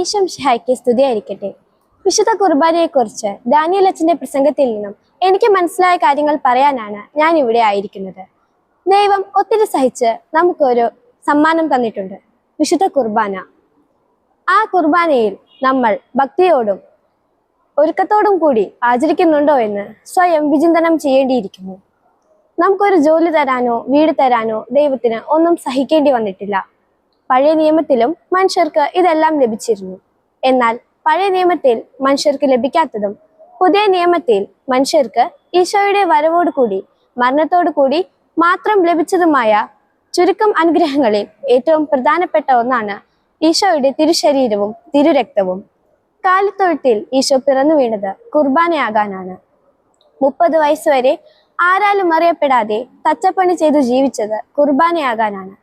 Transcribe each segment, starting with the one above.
ഈശം ഷഹായ്ക്ക് സ്തുതിയായിരിക്കട്ടെ. വിശുദ്ധ കുർബാനയെക്കുറിച്ച് ദാനിയൽ അച്ഛന്റെ പ്രസംഗത്തിൽ നിന്നും എനിക്ക് മനസ്സിലായ കാര്യങ്ങൾ പറയാനാണ് ഞാൻ ഇവിടെ ആയിരിക്കുന്നത്. ദൈവം ഒത്തിരി സഹിച്ച് നമുക്കൊരു സമ്മാനം തന്നിട്ടുണ്ട്. വിശുദ്ധ കുർബാന. ആ കുർബാനയിൽ നമ്മൾ ഭക്തിയോടും ഒരുക്കത്തോടും കൂടി ആചരിക്കുന്നുണ്ടോ എന്ന് സ്വയം വിചിന്തനം ചെയ്യേണ്ടിയിരിക്കുന്നു. നമുക്കൊരു ജോലി തരാനോ വീട് തരാനോ ദൈവത്തിന് ഒന്നും സഹിക്കേണ്ടി വന്നിട്ടില്ല. പഴയ നിയമത്തിലും മനുഷ്യർക്ക് ഇതെല്ലാം ലഭിച്ചിരുന്നു. എന്നാൽ പഴയ നിയമത്തിൽ മനുഷ്യർക്ക് ലഭിക്കാത്തതും പുതിയ നിയമത്തിൽ മനുഷ്യർക്ക് ഈശോയുടെ വരവോട് കൂടി മരണത്തോടു കൂടി മാത്രം ലഭിച്ചതുമായ ചുരുക്കം അനുഗ്രഹങ്ങളിൽ ഏറ്റവും പ്രധാനപ്പെട്ട ഒന്നാണ് ഈശോയുടെ തിരുശരീരവും തിരുരക്തവും. കാലിത്തൊഴുത്തിൽ ഈശോ പിറന്നു വീണത് കുർബാനയാകാനാണ്. മുപ്പത് വയസ്സുവരെ ആരാലും അറിയപ്പെടാതെ തച്ചപ്പണി ചെയ്തു ജീവിച്ചത് കുർബാനയാകാനാണ്.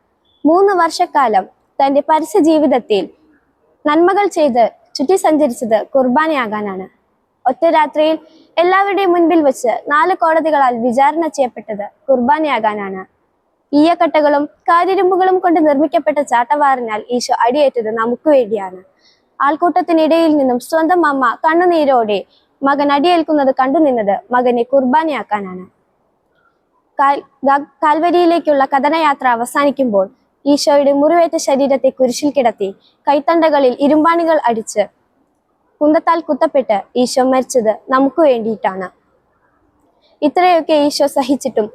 മൂന്ന് വർഷക്കാലം തന്റെ പരസ്യ ജീവിതത്തിൽ നന്മകൾ ചെയ്ത് ചുറ്റി സഞ്ചരിച്ചത് കുർബാനയാകാനാണ്. ഒറ്റ രാത്രിയിൽ എല്ലാവരുടെയും മുൻപിൽ വെച്ച് നാല് കോടതികളാൽ വിചാരണ ചെയ്യപ്പെട്ടത് കുർബാനയാകാനാണ്. ഈയക്കട്ടകളും കാര്യരുമ്പുകളും കൊണ്ട് നിർമ്മിക്കപ്പെട്ട ചാട്ടവാറിനാൽ ഈശോ അടിയേറ്റത് നമുക്ക് വേണ്ടിയാണ്. ആൾക്കൂട്ടത്തിനിടയിൽ നിന്നും സ്വന്തം അമ്മ കണ്ണുനീരോടെ മകൻ അടിയേൽക്കുന്നത് കണ്ടുനിന്നത് മകനെ കുർബാനയാക്കാനാണ്. കാൽ- കാൽവരിയിലേക്കുള്ള കഥനയാത്ര അവസാനിക്കുമ്പോൾ ഈശോയുടെ മുറിവേറ്റ ശരീരത്തെ കുരിശിൽ കിടത്തി കൈത്തണ്ടകളിൽ ഇരുമ്പാണികൾ അടിച്ച് കുന്തത്താൽ കുത്തപ്പെട്ട് ഈശോ മരിച്ചത് നമുക്ക് വേണ്ടിയിട്ടാണ്. ഇത്രയൊക്കെ ഈശോ സഹിച്ചിട്ടും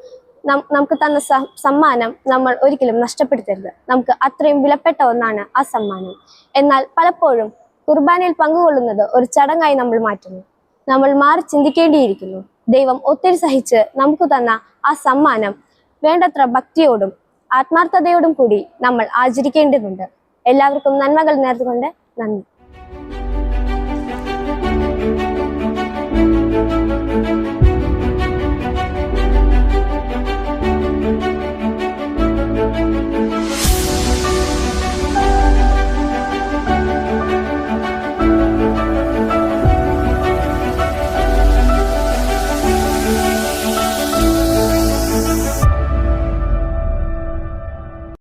നമുക്ക് തന്ന സമ്മാനം നമ്മൾ ഒരിക്കലും നഷ്ടപ്പെടുത്തരുത്. നമുക്ക് അത്രയും വിലപ്പെട്ട ഒന്നാണ് ആ സമ്മാനം. എന്നാൽ പലപ്പോഴും കുർബാനയിൽ പങ്കുകൊള്ളുന്നത് ഒരു ചടങ്ങായി നമ്മൾ മാറ്റുന്നു. നമ്മൾ മാറി ചിന്തിക്കേണ്ടിയിരിക്കുന്നു. ദൈവം ഒത്തിരി സഹിച്ച് നമുക്ക് തന്ന ആ സമ്മാനം വേണ്ടത്ര ഭക്തിയോടും ആത്മാർത്ഥതയോടും കൂടി നമ്മൾ ആചരിക്കേണ്ടതുണ്ട്. എല്ലാവർക്കും നന്മകൾ നേർന്നുകൊണ്ട് നന്ദി.